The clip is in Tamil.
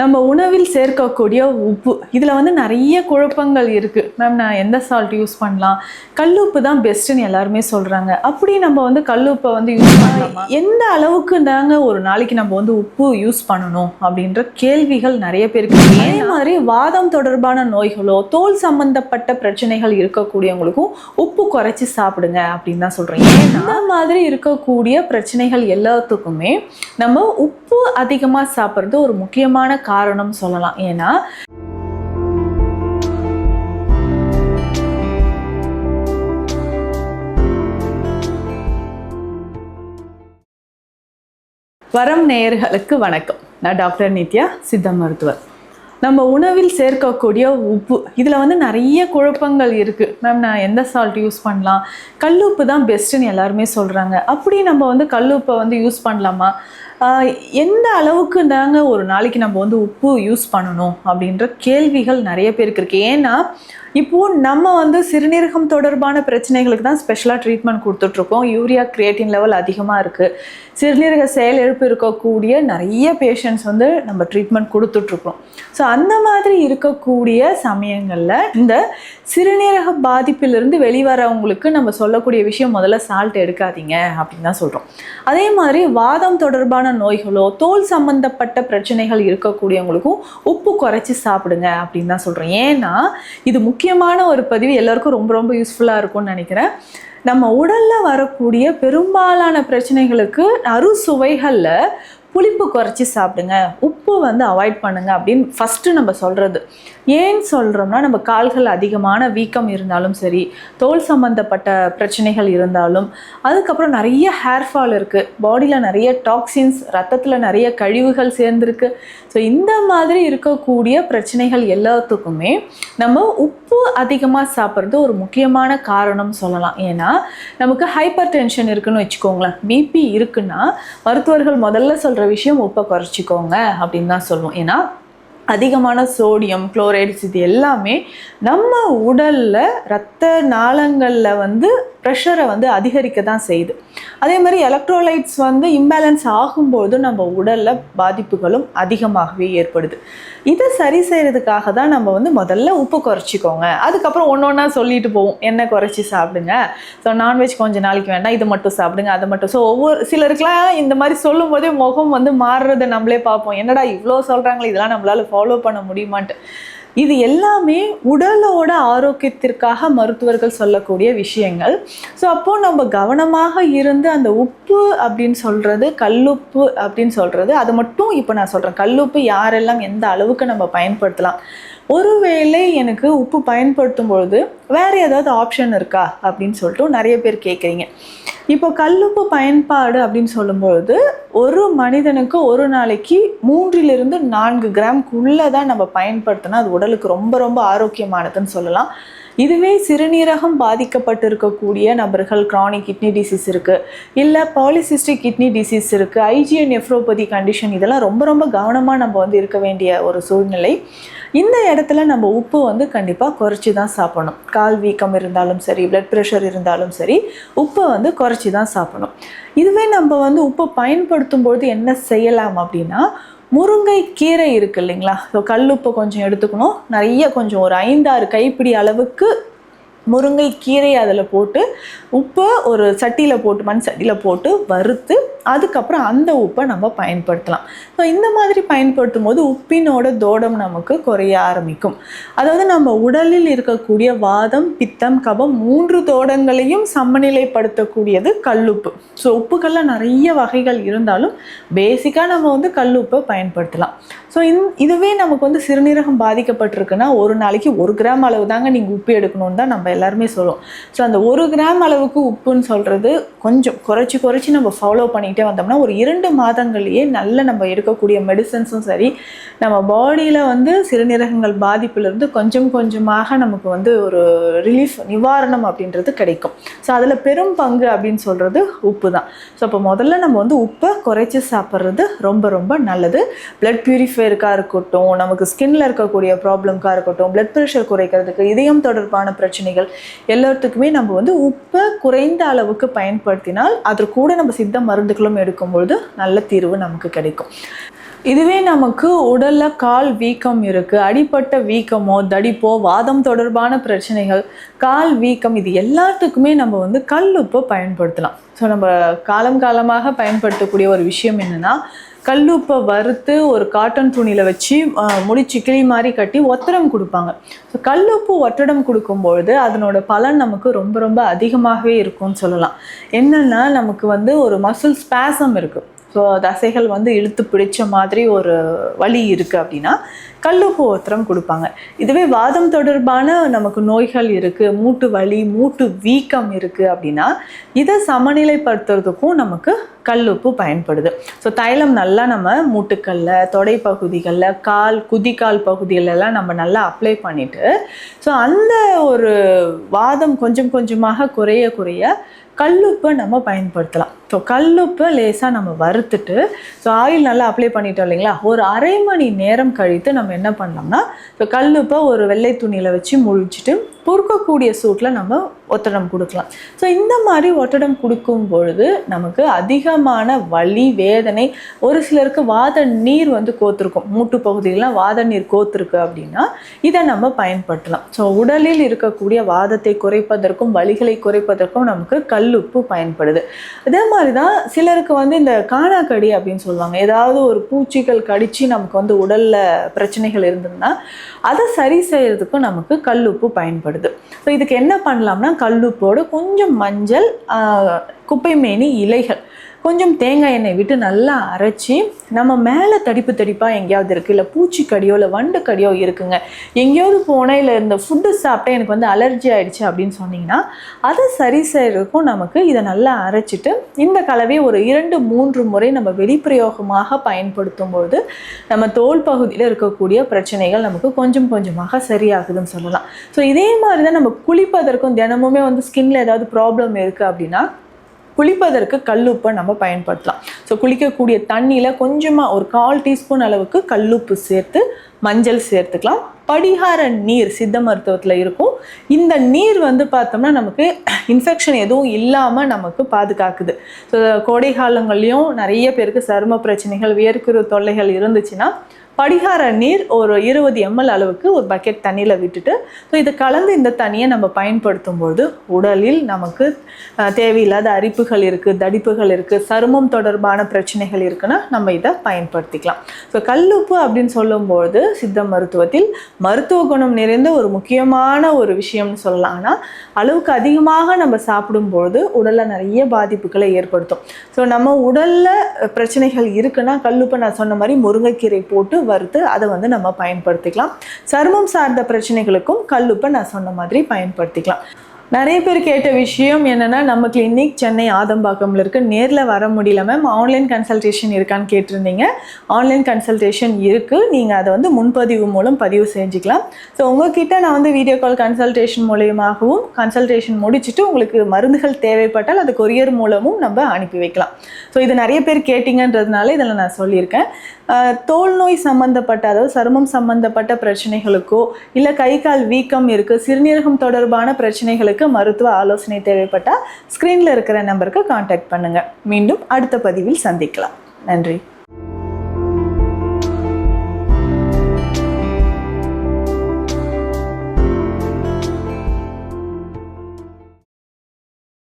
நம்ம உணவில் சேர்க்கக்கூடிய உப்பு. இதில் வந்து நிறைய குழப்பங்கள் இருக்குது மேம் நான் எந்த சால்ட் யூஸ் பண்ணலாம்? கல்லுப்பு தான் பெஸ்ட்டுன்னு எல்லாருமே சொல்கிறாங்க அப்படி நம்ம வந்து கல்லுப்பை வந்து யூஸ் பண்ணலாமா? எந்த அளவுக்கு தாங்க ஒரு நாளைக்கு நம்ம வந்து உப்பு யூஸ் பண்ணணும் அப்படின்ற கேள்விகள் நிறைய பேருக்கு. அதே மாதிரி வாதம் தொடர்பான நோய்களோ தோல் சம்பந்தப்பட்ட பிரச்சனைகள் இருக்கக்கூடியவங்களுக்கும் உப்பு குறைச்சி சாப்பிடுங்க அப்படின்னு தான் சொல்கிறேன் இந்த மாதிரி இருக்கக்கூடிய பிரச்சனைகள் எல்லாத்துக்குமே நம்ம உப்பு அதிகமாக சாப்பிட்றது ஒரு முக்கியமான காரணம் சொல்லலாம். ஏன்னா வரம் நேயர்களுக்கு வணக்கம். நான் டாக்டர் நித்யா சித்த மருத்துவர். நம்ம உணவில் சேர்க்கக்கூடிய உப்பு இதில் வந்து நிறைய குழப்பங்கள் இருக்குது மேம் நான் எந்த சால்ட் யூஸ் பண்ணலாம்? கல்லுப்பு தான் பெஸ்ட்டுன்னு எல்லாருமே சொல்கிறாங்க அப்படி நம்ம வந்து கல்லுப்பை வந்து யூஸ் பண்ணலாமா? எந்த அளவுக்கு தாங்க ஒரு நாளைக்கு நம்ம வந்து உப்பு யூஸ் பண்ணணும் அப்படின்ற கேள்விகள் நிறைய பேருக்கு இருக்குது ஏன்னா இப்போது நம்ம வந்து சிறுநீரகம் தொடர்பான பிரச்சனைகளுக்கு தான் ஸ்பெஷலாக ட்ரீட்மெண்ட் கொடுத்துட்ருக்கோம். யூரியா கிரியேட்டின் லெவல் அதிகமாக இருக்குது சிறுநீரக செயலிழப்பு இருக்கக்கூடிய நிறைய பேஷண்ட்ஸ் வந்து நம்ம ட்ரீட்மெண்ட் கொடுத்துட்ருக்கோம். ஸோ அந்த மாதிரி இருக்கக்கூடிய சமயங்களில் இந்த சிறுநீரக பாதிப்பிலிருந்து வெளிவரவங்களுக்கு நம்ம சொல்லக்கூடிய விஷயம் முதல்ல சால்ட் எடுக்காதீங்க அப்படின்னு தான் சொல்கிறோம் அதே மாதிரி வாதம் தொடர்பான நோய்களோ தோல் சம்பந்தப்பட்ட பிரச்சனைகள் இருக்கக்கூடியவங்களுக்கும் உப்பு குறைச்சி சாப்பிடுங்க அப்படின்னு தான் சொல்கிறோம் ஏன்னா இது முக்கியமான ஒரு பதிவு எல்லாருக்கும் ரொம்ப ரொம்ப யூஸ்ஃபுல்லாக இருக்கும்னு நினைக்கிறேன். நம்ம உடலில் வரக்கூடிய பெரும்பாலான பிரச்சனைகளுக்கு அறுசுவைகளில் புளிப்பு குறைச்சி சாப்பிடுங்க. உப்பு வந்து அவாய்ட் பண்ணுங்க அப்படின்னு ஃபஸ்ட்டு நம்ம சொல்கிறது ஏன் சொல்கிறோம்னா நம்ம கால்கள் அதிகமான வீக்கம் இருந்தாலும் சரி தோல் சம்மந்தப்பட்ட பிரச்சனைகள் இருந்தாலும் அதுக்கப்புறம் நிறைய ஹேர் ஃபால் இருக்குது பாடியில் நிறைய டாக்ஸின்ஸ் ரத்தத்தில் நிறைய கழிவுகள் சேர்ந்துருக்கு. ஸோ இந்த மாதிரி இருக்கக்கூடிய பிரச்சனைகள் எல்லாத்துக்குமே நம்ம உப்பு அதிகமாக சாப்பிட்றது ஒரு முக்கியமான காரணம் சொல்லலாம். ஏன்னா நமக்கு ஹைப்பர் டென்ஷன் இருக்குன்னு வச்சுக்கோங்களேன். பிபி இருக்குன்னா மருத்துவர்கள் முதல்ல சொல்கிற விஷயம் உப்பை குறைச்சிக்கோங்க அப்படின்னு தான் சொல்லுவோம். ஏன்னா அதிகமான சோடியம் குளோரைட்ஸ் இது எல்லாமே நம்ம உடலில் இரத்த நாளங்களில் வந்து ப்ரெஷரை வந்து அதிகரிக்க தான் செய்யுது. அதே மாதிரி எலக்ட்ரோலைட்ஸ் வந்து இம்பேலன்ஸ் ஆகும்போது நம்ம உடலில் பாதிப்புகளும் அதிகமாகவே ஏற்படுது. இதை சரி செய்கிறதுக்காக தான் நம்ம வந்து முதல்ல உப்பு குறைச்சிக்கோங்க. அதுக்கப்புறம் ஒன்று ஒன்றா சொல்லிட்டு போவோம். எண்ணெய் குறைச்சி சாப்பிடுங்க. ஸோ நான்வெஜ் கொஞ்சம் நாளைக்கு வேண்டாம் இது மட்டும் சாப்பிடுங்க அதை மட்டும். ஸோ ஒவ்வொரு சிலருக்குலாம் இந்த மாதிரி சொல்லும் போதே முகம் வந்து மாறுறதை நம்மளே பார்ப்போம். என்னடா இவ்வளோ சொல்கிறாங்களே இதெல்லாம் நம்மளால் ஃபாலோ பண்ண முடியுமான்ட்டு. இது எல்லாமே உடலோட ஆரோக்கியத்திற்காக மருத்துவர்கள் சொல்லக்கூடிய விஷயங்கள். ஸோ அப்போது நம்ம கவனமாக இருந்து அந்த உப்பு அப்படின்னு சொல்கிறது கல்லுப்பு அப்படின்னு சொல்கிறது அது மட்டும் இப்போ நான் சொல்கிறேன் கல்லுப்பு யாரெல்லாம் எந்த அளவுக்கு நம்ம பயன்படுத்தலாம். ஒருவேளை எனக்கு உப்பு பயன்படுத்தும் பொழுது வேறு ஏதாவது ஆப்ஷன் இருக்கா அப்படின்னு சொல்லிட்டு நிறைய பேர் கேட்குறீங்க இப்போ கல்லுப்பு பயன்பாடு அப்படின்னு சொல்லும்பொழுது ஒரு மனிதனுக்கு ஒரு நாளைக்கு மூன்றிலிருந்து நான்கு கிராம்குள்ளே தான் நம்ம பயன்படுத்தினா அது உடலுக்கு ரொம்ப ரொம்ப ஆரோக்கியமானதுன்னு சொல்லலாம். இதுவே சிறுநீரகம் பாதிக்கப்பட்டிருக்கக்கூடிய நபர்கள் கிரானிக் கிட்னி டிசீஸ் இருக்குது இல்லை பாலிசிஸ்டிக் கிட்னி டிசீஸ் இருக்குது ஐஜிஎன் நெஃப்ரோபதி கண்டிஷன் இதெல்லாம் ரொம்ப ரொம்ப கவனமாக நம்ம வந்து இருக்க வேண்டிய ஒரு சூழ்நிலை. இந்த இடத்துல நம்ம உப்பு வந்து கண்டிப்பாக குறைச்சி தான் சாப்பிடணும். கால் வீக்கம் இருந்தாலும் சரி பிளட் ப்ரெஷர் இருந்தாலும் சரி உப்பை வந்து குறைச்சி தான் சாப்பிடணும். இதுவே நம்ம வந்து உப்பை பயன்படுத்தும் பொழுது என்ன செய்யலாம் அப்படின்னா முருங்கை கீரை இருக்கு இல்லைங்களா ஸோ கல்லுப்பை கொஞ்சம் எடுத்துக்கணும். நிறைய கொஞ்சம் ஒரு ஐந்தாறு கைப்பிடி அளவுக்கு முருங்கை கீரை அதில் போட்டு உப்பை ஒரு சட்டியில் போட்டு மண் சட்டியில் போட்டு வறுத்து அதுக்கப்புறம் அந்த உப்பை நம்ம பயன்படுத்தலாம். ஸோ இந்த மாதிரி பயன்படுத்தும் போது உப்பினோட தோடம் நமக்கு குறைய ஆரம்பிக்கும். அதாவது நம்ம உடலில் இருக்கக்கூடிய வாதம் பித்தம் கபம் மூன்று தோடங்களையும் சமநிலைப்படுத்தக்கூடியது கல்லுப்பு. ஸோ உப்புகளில் நிறைய வகைகள் இருந்தாலும் பேசிக்காக நம்ம வந்து கல்லுப்பை பயன்படுத்தலாம். ஸோ இந் இதுவே நமக்கு வந்து சிறுநீரகம் பாதிக்கப்பட்டிருக்குன்னா ஒரு நாளைக்கு ஒரு கிராம் அளவு தாங்க நீங்கள் உப்பு எடுக்கணும்னு தான் நம்ம எல்லாருமே சொல்லுவோம். ஸோ அந்த ஒரு கிராம் அளவுக்கு உப்புன்னு சொல்கிறது கொஞ்சம் குறைச்சி குறைச்சி நம்ம ஃபாலோ பண்ணிக்கிட்டே வந்தோம்னா ஒரு இரண்டு மாதங்கள்லேயே நல்ல நம்ம எடுக்கக்கூடிய மெடிசன்ஸும் சரி நம்ம பாடியில் வந்து சிறுநீரகங்கள் பாதிப்பிலிருந்து கொஞ்சம் கொஞ்சமாக நமக்கு வந்து ஒரு ரிலீஃப் நிவாரணம் அப்படின்றது கிடைக்கும். ஸோ அதில் பெரும் பங்கு அப்படின்னு சொல்கிறது உப்பு தான் ஸோ அப்போ முதல்ல நம்ம வந்து உப்பை குறைச்சி சாப்பிட்றது ரொம்ப ரொம்ப நல்லது. பிளட் பியூரிஃபையருக்காக இருக்கட்டும் நமக்கு ஸ்கின்ல இருக்கக்கூடிய ப்ராப்ளம்க்காக இருக்கட்டும் பிளட் ப்ரெஷர் குறைக்கிறதுக்கு இதயம் தொடர்பான பிரச்சனைகள் எல்லாத்துக்குமே நம்ம வந்து உப்பை குறைந்த அளவுக்கு பயன்படுத்தினால் அது கூட நம்ம சித்த மருந்துகளும் எடுக்கும்பொழுது நல்ல தீர்வு நமக்கு கிடைக்கும். இதுவே நமக்கு உடல்ல கால் வீக்கம் இருக்கு அடிப்பட்ட வீக்கமோ தடிப்போ வாதம் தொடர்பான பிரச்சனைகள் கால் வீக்கம் இது எல்லாத்துக்குமே நம்ம வந்து கல் உப்பை பயன்படுத்தலாம். ஸோ நம்ம காலம் காலமாக பயன்படுத்தக்கூடிய ஒரு விஷயம் என்னன்னா கல்லுப்பை வறுத்து ஒரு காட்டன் துணியில் வச்சு முடிச்சு கிளி மாதிரி கட்டி ஒத்தடம் கொடுப்பாங்க. ஸோ கல்லுப்பு ஒத்தடம் கொடுக்கும்பொழுது அதனோட பலன் நமக்கு ரொம்ப ரொம்ப அதிகமாகவே இருக்கும்னு சொல்லலாம். என்னென்னா நமக்கு வந்து ஒரு மசில் ஸ்பேசம் இருக்குது ஸோ தசைகள் வந்து இழுத்து பிடிச்ச மாதிரி ஒரு வலி இருக்குது அப்படின்னா கல்லுப்பு ஒத்தரம் கொடுப்பாங்க. இதுவே வாதம் தொடர்பான நமக்கு நோய்கள் இருக்குது மூட்டு வலி மூட்டு வீக்கம் இருக்குது அப்படின்னா இதை சமநிலைப்படுத்துறதுக்கும் நமக்கு கல்லுப்பு பயன்படுது. ஸோ தைலம் நல்லா நம்ம மூட்டுக்கல்ல தொடை பகுதிகளில் கால் குதிக்கால் பகுதிகளெல்லாம் நம்ம நல்லா அப்ளை பண்ணிட்டு ஸோ அந்த ஒரு வாதம் கொஞ்சம் கொஞ்சமாக குறைய குறைய கல்லுப்பை நம்ம பயன்படுத்தலாம். ஸோ கல்லுப்பை லேசாக நம்ம வறுத்துட்டு ஸோ ஆயில் நல்லா அப்ளை பண்ணிட்டோம் இல்லைங்களா? ஒரு அரை மணி நேரம் கழித்து நம்ம என்ன பண்ணலாம்னா இப்போ கல்லுப்பை ஒரு வெள்ளை துணியில் வச்சு முழிச்சிட்டு பொறுக்கக்கூடிய சூட்டில் நம்ம ஒத்தடம் கொடுக்கலாம். ஸோ இந்த மாதிரி ஒத்தடம் கொடுக்கும் பொழுது நமக்கு அதிகமான வலி வேதனை ஒரு சிலருக்கு வாத நீர் வந்து கோத்திருக்கும். மூட்டு பகுதியிலாம் வாத நீர் கோத்திருக்கு அப்படின்னா இதை நம்ம பயன்படுத்தலாம். ஸோ உடலில் இருக்கக்கூடிய வாதத்தை குறைப்பதற்கும் வலிகளை குறைப்பதற்கும் நமக்கு கல்லுப்பு பயன்படுது. அதே மாதிரி தான் சிலருக்கு வந்து இந்த காணாக்கடி அப்படின்னு சொல்லுவாங்க. ஏதாவது ஒரு பூச்சிகள் கடித்து நமக்கு வந்து உடலில் பிரச்சனைகள் இருந்ததுன்னா அதை சரி செய்கிறதுக்கும் நமக்கு கல்லுப்பு பயன்படுது. ஸோ இதுக்கு என்ன பண்ணலாம்னா கல்லுப்போடு கொஞ்சம் மஞ்சள் குப்பைமேனி இலைகள். கொஞ்சம் தேங்காய் எண்ணெய் விட்டு நல்லா அரைச்சி நம்ம மேலே தடிப்பு தடிப்பாக எங்கேயாவது இருக்குது இல்லை பூச்சிக்கடியோ இல்லை வண்டு கடியோ இருக்குங்க. எங்கேயாவது போனால் இல்லை இந்த ஃபுட்டு சாப்பிட்டேன் எனக்கு வந்து அலர்ஜி ஆகிடுச்சி அப்படின்னு சொன்னிங்கன்னா அதை சரி செய்கிறதுக்கும் நமக்கு இதை நல்லா அரைச்சிட்டு இந்த கலவையை ஒரு இரண்டு மூன்று முறை நம்ம வெளிப்பிரயோகமாக பயன்படுத்தும் பொழுது நம்ம தோல் பகுதியில் இருக்கக்கூடிய பிரச்சனைகள் நமக்கு கொஞ்சம் கொஞ்சமாக சரியாகுதுன்னு சொல்லலாம். ஸோ இதே மாதிரி தான் நம்ம குளிப்பதற்கும் தினமுமே வந்து ஸ்கின்ல ஏதாவது ப்ராப்ளம் இருக்குது அப்படின்னா குளிப்பதற்கு கல்லுப்பை நம்ம பயன்படுத்தலாம். ஸோ குளிக்கக்கூடிய தண்ணியில் கொஞ்சமாக ஒரு கால் டீஸ்பூன் அளவுக்கு கல்லுப்பு சேர்த்து மஞ்சள் சேர்த்துக்கலாம். படிகார நீர் சித்த மருத்துவத்தில் இருக்கும். இந்த நீர் வந்து பார்த்தோம்னா நமக்கு இன்ஃபெக்ஷன் எதுவும் இல்லாமல் நமக்கு பாதுகாக்குது. ஸோ கோடை காலங்கள்லையும் நிறைய பேருக்கு சரும பிரச்சனைகள் வியர்க்குரு தொல்லைகள் இருந்துச்சுன்னா படிகார நீர் ஒரு இருபது எம்எல் அளவுக்கு ஒரு பக்கெட் தண்ணியில் விட்டுட்டு ஸோ இதை கலந்து இந்த தண்ணியை நம்ம பயன்படுத்தும் போது உடலில் நமக்கு தேவையில்லாத அரிப்புகள் இருக்குது தடிப்புகள் இருக்குது சருமம் தொடர்பான பிரச்சனைகள் இருக்குன்னா நம்ம இதை பயன்படுத்திக்கலாம். ஸோ கல்லுப்பு அப்படின்னு சொல்லும்போது சித்த மருத்துவத்தில் மருத்துவ குணம் நிறைந்த ஒரு முக்கியமான ஒரு விஷயம்னு சொல்லலாம். ஆனால் அளவுக்கு அதிகமாக நம்ம சாப்பிடும்பொழுது உடலில் நிறைய பாதிப்புகளை ஏற்படுத்தும். ஸோ நம்ம உடலில் பிரச்சனைகள் இருக்குன்னா கல்லுப்பை நான் சொன்ன மாதிரி முருங்கைக்கீரை போட்டு வறுத்து அதை வந்து நம்ம பயன்படுத்திக்கலாம். சருமம் சார்ந்த பிரச்சனைகளுக்கும் கல்லுப்பை நான் சொன்ன மாதிரி பயன்படுத்திக்கலாம். நிறைய பேர் கேட்ட விஷயம் என்னென்னா நம்ம கிளினிக் சென்னை ஆதம்பாக்கம்ல இருக்கு. நேரில் வர முடியல மேம் ஆன்லைன் கன்சல்டேஷன் இருக்கான்னு கேட்டிருந்தீங்க. ஆன்லைன் கன்சல்டேஷன் இருக்குது நீங்கள் அதை வந்து முன்பதிவு மூலம் பதிவு செஞ்சுக்கலாம். ஸோ உங்ககிட்ட நான் வந்து வீடியோ கால் கன்சல்டேஷன் மூலியமாகவும் கன்சல்டேஷன் முடிச்சுட்டு உங்களுக்கு மருந்துகள் தேவைப்பட்டால் அது கொரியர் மூலமும் நம்ம அனுப்பி வைக்கலாம். ஸோ இது நிறைய பேர் கேட்டிங்கன்றதுனால இதில் நான் சொல்லியிருக்கேன். தோல் நோய் சம்மந்தப்பட்ட அதாவது சருமம் சம்மந்தப்பட்ட பிரச்சனைகளுக்கோ இல்லை கை கால் வீக்கம் இருக்குது சிறுநீரகம் தொடர்பான பிரச்சனைகளுக்கு மருத்துவ ஆலோசனை தேவைப்பட்டால் ஸ்க்ரீனில் இருக்கிற நம்பருக்கு காண்டாக்ட் பண்ணுங்கள் மீண்டும் அடுத்த பதிவில் சந்திக்கலாம். நன்றி.